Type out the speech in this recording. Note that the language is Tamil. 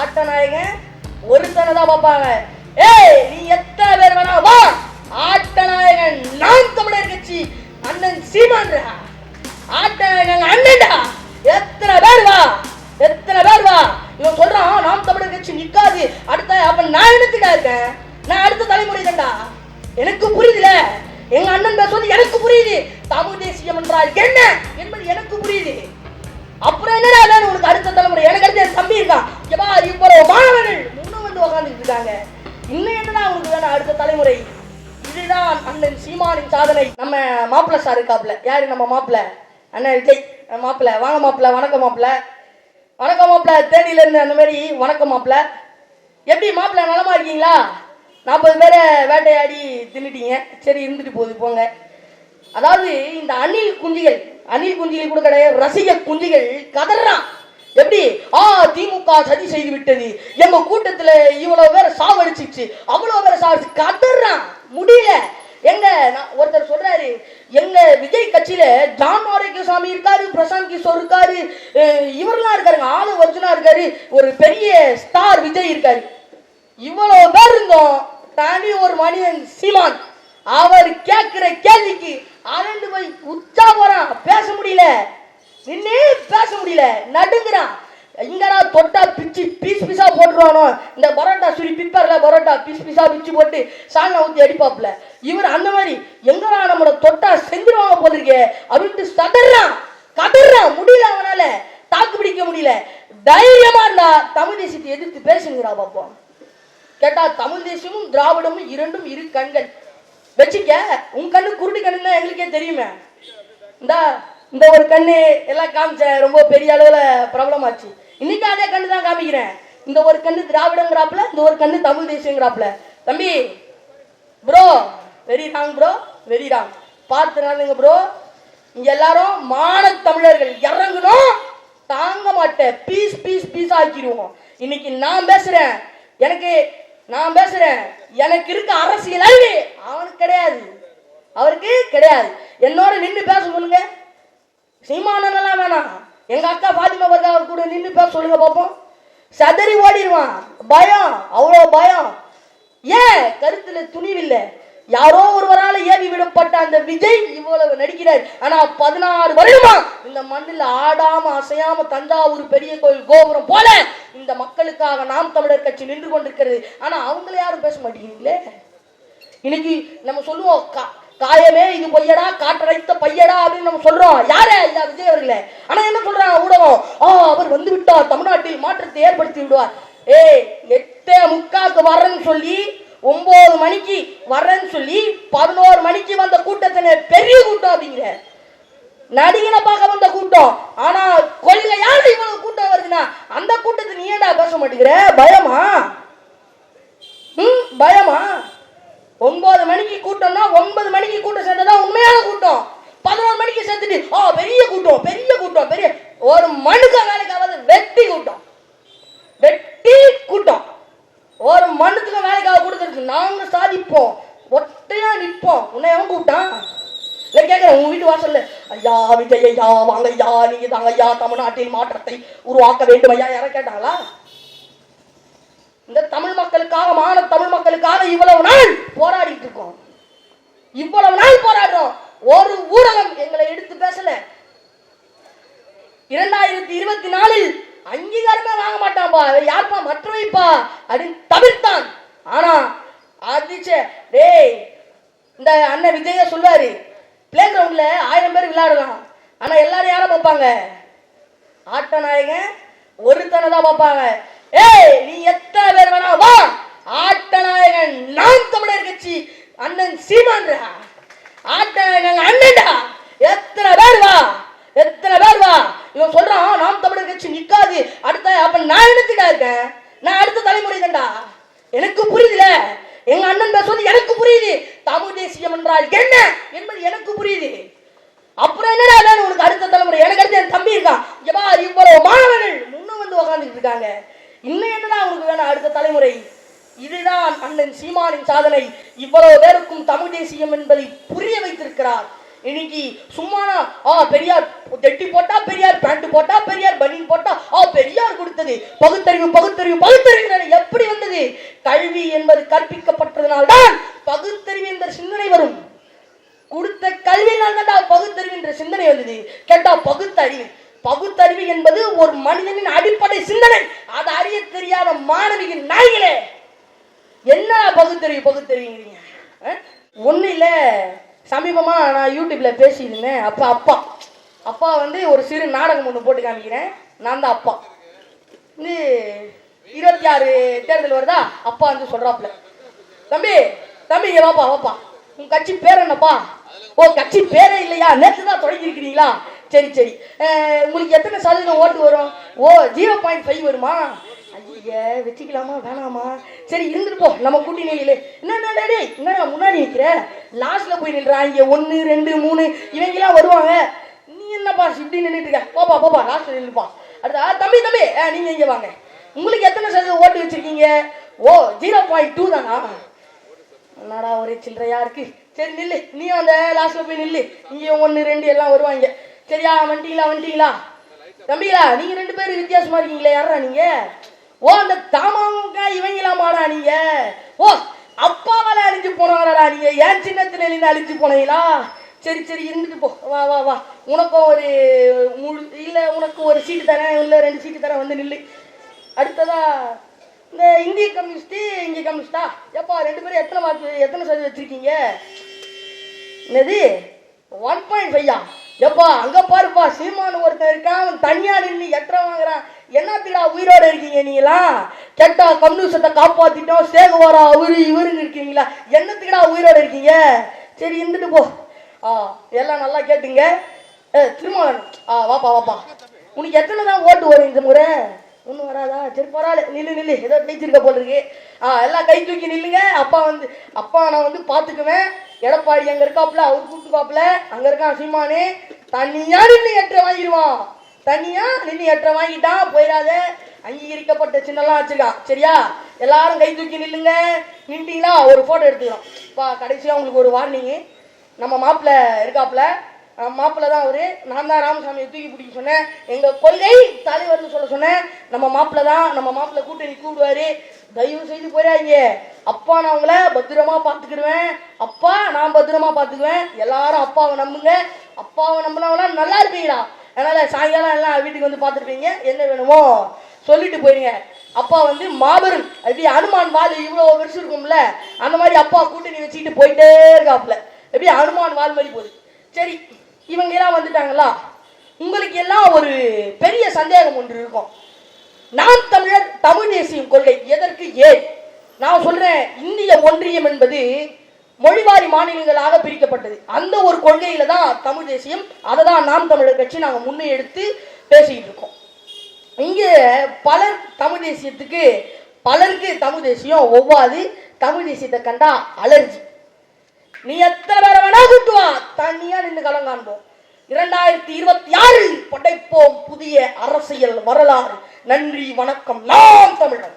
ஆட்ட நாயகன் ஒருத்தனை தான் பார்ப்பாங்க. ஏய் நீ எத்தனை பேர் வேணா வா. ஆட்ட நாயகன் நாம் தமிழர் கட்சி அண்ணன் சீமான்டா ஆட்ட நாயகன் அண்ணன்டா. எத்தனை பேர் வா. எத்தனை பேர் வா. இவன் சொல்றான் நாம் தமிழர் கட்சி நிக்காது. அடுத்த அப்ப நான் என்னத்துக்கா இருக்கேன்? நான் அடுத்த தலைமுறை தான்டா. எனக்கு புரியுதுல. எங்க அண்ணன் பேசுவது எனக்கு புரியுது. தமிழ் தேசியம் என்றால் என்ன என்பது எனக்கு புரியுது. அப்புறம் என்னடா உனக்கு அடுத்த தலைமுறை? எனக்கு அடுத்த தம்பி இருக்கான். எப்பா இவ்வளவு மாணவர்கள் இன்னும் வந்து உக்காந்துட்டு இருக்காங்க. இன்னும் என்னடா உனக்கு வேணும் அடுத்த தலைமுறை? இதுதான் அண்ணன் சீமானின் சாதனை. நம்ம மாப்பிள்ள சார் இருக்காப்ல யாரு நம்ம மாப்பிள்ள? அண்ணன் விஜய் மாப்பிள்ள. வாங்க மாப்பிள்ள வணக்கம் மாப்பிள்ள. வணக்கம் மாப்பிள்ள. தேனியில இருந்து அந்த மாதிரி வணக்கம் மாப்பிள்ள. எப்படி மாப்பிள்ள நலமா இருக்கீங்களா? நாற்பது பேரை வேட்டையாடி தின்னுட்டீங்க. சரி இருந்துட்டு போகுது போங்க. அதாவது இந்த அணில் குஞ்சிகள் அணில் குஞ்சிகள் கூட கிடையாது ரசிக குஞ்சிகள் கதறான் எப்படி? ஆ திமுக சதி செய்து விட்டது. எங்க கூட்டத்துல இவ்வளவு பேரை சாவடிச்சிச்சு. அவ்வளவு பேர் சாவடிச்சு கதறான் முடியல. எங்க நான் ஒருத்தர் சொல்றாரு எங்க விஜய் கட்சியில ஜான் ஆரோக்கியசாமி இருக்காரு பிரசாந்த் கிஷோர் இருக்காரு அஹ் இவரெல்லாம் இருக்காருங்க. ஆளு ஒரிஜினா இருக்காரு ஒரு பெரிய ஸ்டார் விஜய் இருக்காரு. இவ்வளவு பேர் இருந்தோம். தனி ஒரு மனிதன் சீமான். அவர் கேட்கிற கேள்விக்கு ஆனந்து போய் உச்சா போறான். பேச முடியல. நின்னே பேச முடியல. நடுங்குறான். இங்கடா தொட்டா பிச்சு பீஸ் பீஸா போட்டுருவானோ? இந்த பரோட்டா சுரி பிப்பர்ல பரோட்டா பீஸ் பீஸா பிச்சு போட்டு சாணம் ஊத்தி அடிப்பாப்ல இவர் அந்த மாதிரி எங்கடா நம்மளை தொட்டா செஞ்சிருவாங்க போல இருக்கே அப்படின்ட்டு சதறான். கதறான். முடியல அவனால. தாக்கு பிடிக்க முடியல. தைரியமா இருந்தா தமிழ் தேசியத்தை எதிர்த்து பேசுங்கிறா பாப்போம். கேட்டா தமிழ் தேசியமும் திராவிடமும் இரண்டும் இரு கண்கள். வச்சுக்க உன் கண்ணு எங்களுக்கே தெரியுமே? இந்த இந்த ஒரு கண்ணு எல்லாம் காமிச்சேன் ரொம்ப பெரிய அளவில் பிரபலமாச்சு இன்னைக்கு அதே கண்ணு தான் காமிக்கிறேன். இந்த ஒரு கண்ணு திராவிடங்கிறாப்புல இந்த ஒரு கண்ணு தமிழ் தேசியங்கிறாப்புல. தம்பி bro very wrong bro very wrong பார்த்து ப்ரோ இங்க எல்லாரும் மான தமிழர்கள் இறங்கணும். தாங்க மாட்டேன். பீஸ் பீஸ் பீஸ் ஆக்கிடுவோம். இன்னைக்கு நான் பேசுறேன். எனக்கு நான் பேசுறேன். எனக்கு இருக்க அரசியல் அறிவு. அவனுக்கு கிடையாது. அவருக்கு கிடையாது. என்னோட நின்று பேச சொல்லுங்க. சீமானெல்லாம் வேணாம். எங்க அக்கா பாத்திமா பர்கா கூட நின்று பேச சொல்லுங்க பார்ப்போம் சதறி ஓடிடுவான். பயம். அவ்வளோ பயம். ஏன்? கருத்துல துணிவில்லை. யாரோ ஒருவரால் ஏவி விடப்பட்ட அந்த விஜய் இவ்வளவு நடிக்கிறார். ஆனா பதினாறு வருடமா இந்த மண்ணில் ஆடாம அசையாம தஞ்சாவூர் பெரிய கோயில் கோபுரம் போல இந்த மக்களுக்காக நாம் தமிழர் கட்சி நின்று கொண்டிருக்கிறது. ஆனா அவங்கள யாரும் பேச மாட்டேங்கிறீங்களே இன்னைக்கு நம்ம சொல்லுவோம் கா- காயமே இது பொய்யடா காற்றடைத்த பையடா அப்படின்னு நம்ம சொல்றோம். யாரே? ஐயா விஜய் அவர்களே. ஆனா என்ன சொல்றாங்க ஊடகம்? ஆ அவர் வந்து விட்டார். தமிழ்நாட்டில் மாற்றத்தை ஏற்படுத்தி விடுவார். ஏய் எட்டே முக்காக்கு வரேன்னு சொல்லி ஒன்பது மணிக்கு வரேன்னு சொல்லி பதினோரு மணிக்கு வந்த கூட்டத்தின பெரிய கூட்டம் அப்படிங்கிற. நடிகனை பார்க்க வந்த கூட்டம். ஆனா கொள்கையால இவ்வளவு கூட்டம் வருதுன்னா அந்த கூட்டத்தை நீ ஏன்டா பேச மாட்டேங்கிற பயமா ம் பயமா ஒன்பது மணிக்கு கூட்டம்னா ஒன்பது மணிக்கு கூட்டம் சேர்ந்ததா உண்மையான கூட்டம் பதினோரு மணிக்கு சேர்த்துட்டு ஓ பெரிய கூட்டம் பெரிய கூட்டம் பெரிய ஒரு மனுக்க வேலைக்கு ஆகாது வெட்டி கூட்டம் வெட்டி கூட்டம் ஒரு மண்ணுக்கு வேலைக்காக கொடுக்கறது நாங்க சாதிப்போம். ஒட்டையா நிற்போம். உன்னை எவன் கூப்பிட்டான் இல்லை கேட்குறேன் உங்க வீட்டு வாசல்ல ஐயா விஜய் ஐயா வாங்க ஐயா நீங்க தாங்க ஐயா தமிழ்நாட்டில் மாற்றத்தை உருவாக்க வேண்டும் ஐயா. யாரை கேட்டாங்களா? இந்த தமிழ் மக்களுக்காக மான தமிழ் மக்களுக்காக இவ்வளவு நாள் போராடிட்டு இருக்கோம். இவ்வளவு நாள் போராடுறோம். ஒரு ஊடகம் எங்களை எடுத்து பேசல. இரண்டாயிரத்தி இருபத்தி நாலில் அங்கீகாரமே வாங்க மாட்டான்பா. இவன் யார்ப்பா மற்றவைப்பா? அப்படின்னு தவிர்த்தான். ஆனா அதிச்ச டேய் இந்த அண்ணன் விஜய சொல்லுவாரு பிளே கிரவுண்ட்ல ஆயிரம் பேர் விளையாடலாம். ஆனா எல்லாரும் யாரை பார்ப்பாங்க? ஆட்ட நாயகன் ஒருத்தனை தான் பார்ப்பாங்க. ஏய் நீ எத்தனை பேர் வேணா வா. ஆட்ட நாயகன் நாம் தமிழர் கட்சி அண்ணன் சீமான்றா. ஆட்ட நாயகன் அண்ணன்டா. எத்தனை பேர் வா. எத்தனை பேர் வா. இவன் சொல்றான் நாம் தமிழர் கட்சி நிக்காது. அடுத்த அப்ப நான் எடுத்துட்டா இருக்கேன்? நான் அடுத்த தலைமுறை தான்டா எனக்கு புரியுதுல. எங்க அண்ணன் பேசுவது எனக்கு புரியுது. தமிழ் தேசியம் என்றால் என்ன என்பது எனக்கு புரியுது. அப்புறம் என்னடா வேணும் உனக்கு அடுத்த தலைமுறை? எனக்கு அடுத்து என் தம்பி இருக்கான் எவ்வாறு இவ்வளவு மாணவர்கள் முன்னும் வந்து உக்காந்துட்டு இருக்காங்க. இன்னும் என்னடா உனக்கு வேணும் அடுத்த தலைமுறை? இதுதான் அண்ணன் சீமானின் சாதனை. இவ்வளவு பேருக்கும் தமிழ் தேசியம் என்பதை புரிய வைத்திருக்கிறார். இன்னைக்கு சும்மானா ஆ பெரியார் தட்டி போட்டா பெரியார் பேண்ட் போட்டா பெரியார் பனியன் போட்டா ஆ பெரியார் கொடுத்தது. பகுத்தறிவு பகுத்தறிவு பகுத்தறிவு எப்படி வந்தது? கல்வி என்பது கற்பிக்கப்பட்டதனால்தான் பகுத்தறிவு என்ற சிந்தனை வரும். கொடுத்த கல்வியினால் தான் பகுத்தறிவு என்ற சிந்தனை வந்தது. கேட்டா பகுத்தறிவு. பகுத்தறிவு என்பது ஒரு மனிதனின் அடிப்படை சிந்தனை. அதை அறிய தெரியாத மாணவியின் நாய்களே. என்ன பகுத்தறிவு பகுத்தறிவுங்கிறீங்க? ஒன்றும் இல்லை. சமீபமாக நான் யூடியூப்பில் பேசியிருந்தேன். அப்போ அப்பா. அப்பா வந்து ஒரு சிறு நாடகம் ஒன்று போட்டு காமிக்கிறேன். நான் தான் அப்பா. வந்து இருபத்தி ஆறு தேர்தல் வருதா? அப்பா வந்து சொல்கிறாப்புல தம்பி தம்பி இங்கே வாப்பா வாப்பா. உன் கட்சி பேர் என்னப்பா? ஓ கட்சி பேரே இல்லையா? நேற்று தான் தொடங்கியிருக்கிறீங்களா? சரி சரி. உங்களுக்கு எத்தனை சதவீதம் ஓட்டு வரும்? ஓ ஜீரோ பாயிண்ட் ஃபைவ் வருமா? ஐயா வச்சுக்கலாமா வேணாமா? சரி இருந்துட்டு போ நம்ம கூட்டி நிலையில என்ன டே என்னடா முன்னாடி நிற்கிற லாஸ்ட்ல போய் நின்றா இங்க ஒன்று ரெண்டு மூணு இவங்கெல்லாம் வருவாங்க. நீ என்னப்பா இப்படி நின்றுட்டு இருக்க? போப்பா போப்பா லாஸ்ட்ல நின்றுப்பா அடுத்தா தம்பி தம்பி அஹ், நீங்க இங்க வாங்க. உங்களுக்கு எத்தனை சதவீதம் ஓட்டு வச்சிருக்கீங்க? ஓ ஜீரோ பாயிண்ட் டூ தானா? என்னடா ஒரே சில்லறையா இருக்கு. சரி நில்லு. நீ அந்த லாஸ்ட்ல போய் நில்லு. இங்கே ஒன்று ரெண்டு எல்லாம் வருவாங்க. சரியா வந்துட்டீங்களா வந்துட்டீங்களா தம்பிங்களா நீங்க ரெண்டு பேரும் வித்தியாசமா இருக்கீங்களா யாரா நீங்க? ஓ அந்த தாமாங்க இவங்களாமாடா நீங்க? ஓ அப்பாவால அழிஞ்சு போனவங்களா நீங்க. ஏன் சின்னத்துல இருந்து அழிஞ்சு போனீங்களா? சரி சரி இருந்துட்டு போ. வா வா வா. உனக்கும் ஒரு முழு இல்லை உனக்கு ஒரு சீட்டு தரேன். இல்லை ரெண்டு சீட்டு தரேன். வந்து நில்லு. அடுத்ததா இந்த இந்திய கம்யூனிஸ்ட்டு இந்திய கம்யூனிஸ்டா? எப்பா ரெண்டு பேரும் எத்தனை மார்க் எத்தனை சதவீதம் வச்சிருக்கீங்க? என்னது? ஒன் பாயிண்ட் ஃபைவா எப்பா அங்க பாருப்பா சீமான் ஒருத்தன் இருக்கான் அவன் தனியா நின்று எட்டரை வாங்குறான். என்னத்துக்குடா உயிரோட இருக்கீங்க நீங்களாம் கெட்டா கம்யூனிஸ்டத்தை காப்பாத்திட்டோம் சேகுவாரா அவரு இவருன்னு இருக்கீங்களா? என்னத்துக்குடா உயிரோட இருக்கீங்க? சரி இருந்துட்டு போ. ஆ எல்லாம் நல்லா கேட்டுங்க. ஏ ஆ வாப்பா வாப்பா. உனக்கு எத்தனை தான் ஓட்டு வரும் இந்த முறை? ஒன்றும் வராதா? சரி பரவாயில்ல. நில்லு நில்லு. ஏதோ பேச்சிருக்க போல இருக்கு ஆ எல்லாம் கை தூக்கி நில்லுங்க. அப்பா வந்து அப்பா நான் வந்து பார்த்துக்குவேன் எடப்பாடி அங்கே இருக்காப்புல அவர் கூப்பிட்டுக்காப்புல அங்கே இருக்கான் சீமானு. தனியாக நின்று எட்டரை வாங்கிடுவான். தனியாக நின்று எட்டரை வாங்கிட்டான். போயிடாத. அங்கீகரிக்கப்பட்ட சின்னலாம் வச்சுருக்கான் சரியா? எல்லாரும் கை தூக்கி நில்லுங்க. நின்ட்டிங்களா? ஒரு ஃபோட்டோ எடுத்துக்கிறோம். இப்போ கடைசியாக உங்களுக்கு ஒரு வார்னிங்கு நம்ம மாப்பிள்ளை இருக்காப்புல. மாப்பிள்ள தான் அவரு. நான் தான் ராமசாமியை தூக்கி பிடிக்க சொன்னேன். எங்க கொள்கை தலைவர்னு சொல்ல சொன்னேன். நம்ம மாப்பிள்ள தான் நம்ம மாப்பிள்ள கூட்டணி கூப்பிடுவாரு தயவு செய்து போயிடாதீங்க. அப்பா நான் உங்களை பத்திரமா பார்த்துக்கிடுவேன் அப்பா நான் பத்திரமா பார்த்துக்குவேன். எல்லாரும் அப்பாவை நம்புங்க. அப்பாவை நம்பினவங்களாம் நல்லா இருப்பீங்களா? அதனால சாயங்காலம் எல்லாம் வீட்டுக்கு வந்து பார்த்துருப்பீங்க. என்ன வேணுமோ சொல்லிட்டு போயிருங்க. அப்பா வந்து மாபெரும். எப்படி அனுமான் வால் இவ்வளோ பெருசு இருக்கும்ல? அந்த மாதிரி அப்பா கூட்டணி வச்சுக்கிட்டு போயிட்டே இருக்காப்புல. எப்படி அனுமான் வால் மாதிரி போகுது. சரி. இவங்க எல்லாம் வந்துட்டாங்களா? உங்களுக்கு எல்லாம் ஒரு பெரிய சந்தேகம் ஒன்று இருக்கும். நாம் தமிழர் தமிழ் தேசியம் கொள்கை எதற்கு ஏன்? நான் சொல்றேன் இந்திய ஒன்றியம் என்பது மொழிவாரி மாநிலங்களாக பிரிக்கப்பட்டது. அந்த ஒரு கொள்கையில தான் தமிழ் தேசியம் அதை தான் நாம் தமிழர் கட்சி நாங்கள் முன்னே எடுத்து பேசிக்கிட்டு இருக்கோம். இங்கே பலர் தமிழ் தேசியத்துக்கு பலருக்கு தமிழ் தேசியம் ஒவ்வாது தமிழ் தேசியத்தை கண்டா அலர்ஜி. நீ எத்தனை பேரை வேணா கூட்டு தனியா நின்று களம் காண்போம். இரண்டாயிரத்தி இருபத்தி ஆறில் படைப்போம் புதிய அரசியல் வரலாறு. நன்றி வணக்கம். நாம் தமிழர்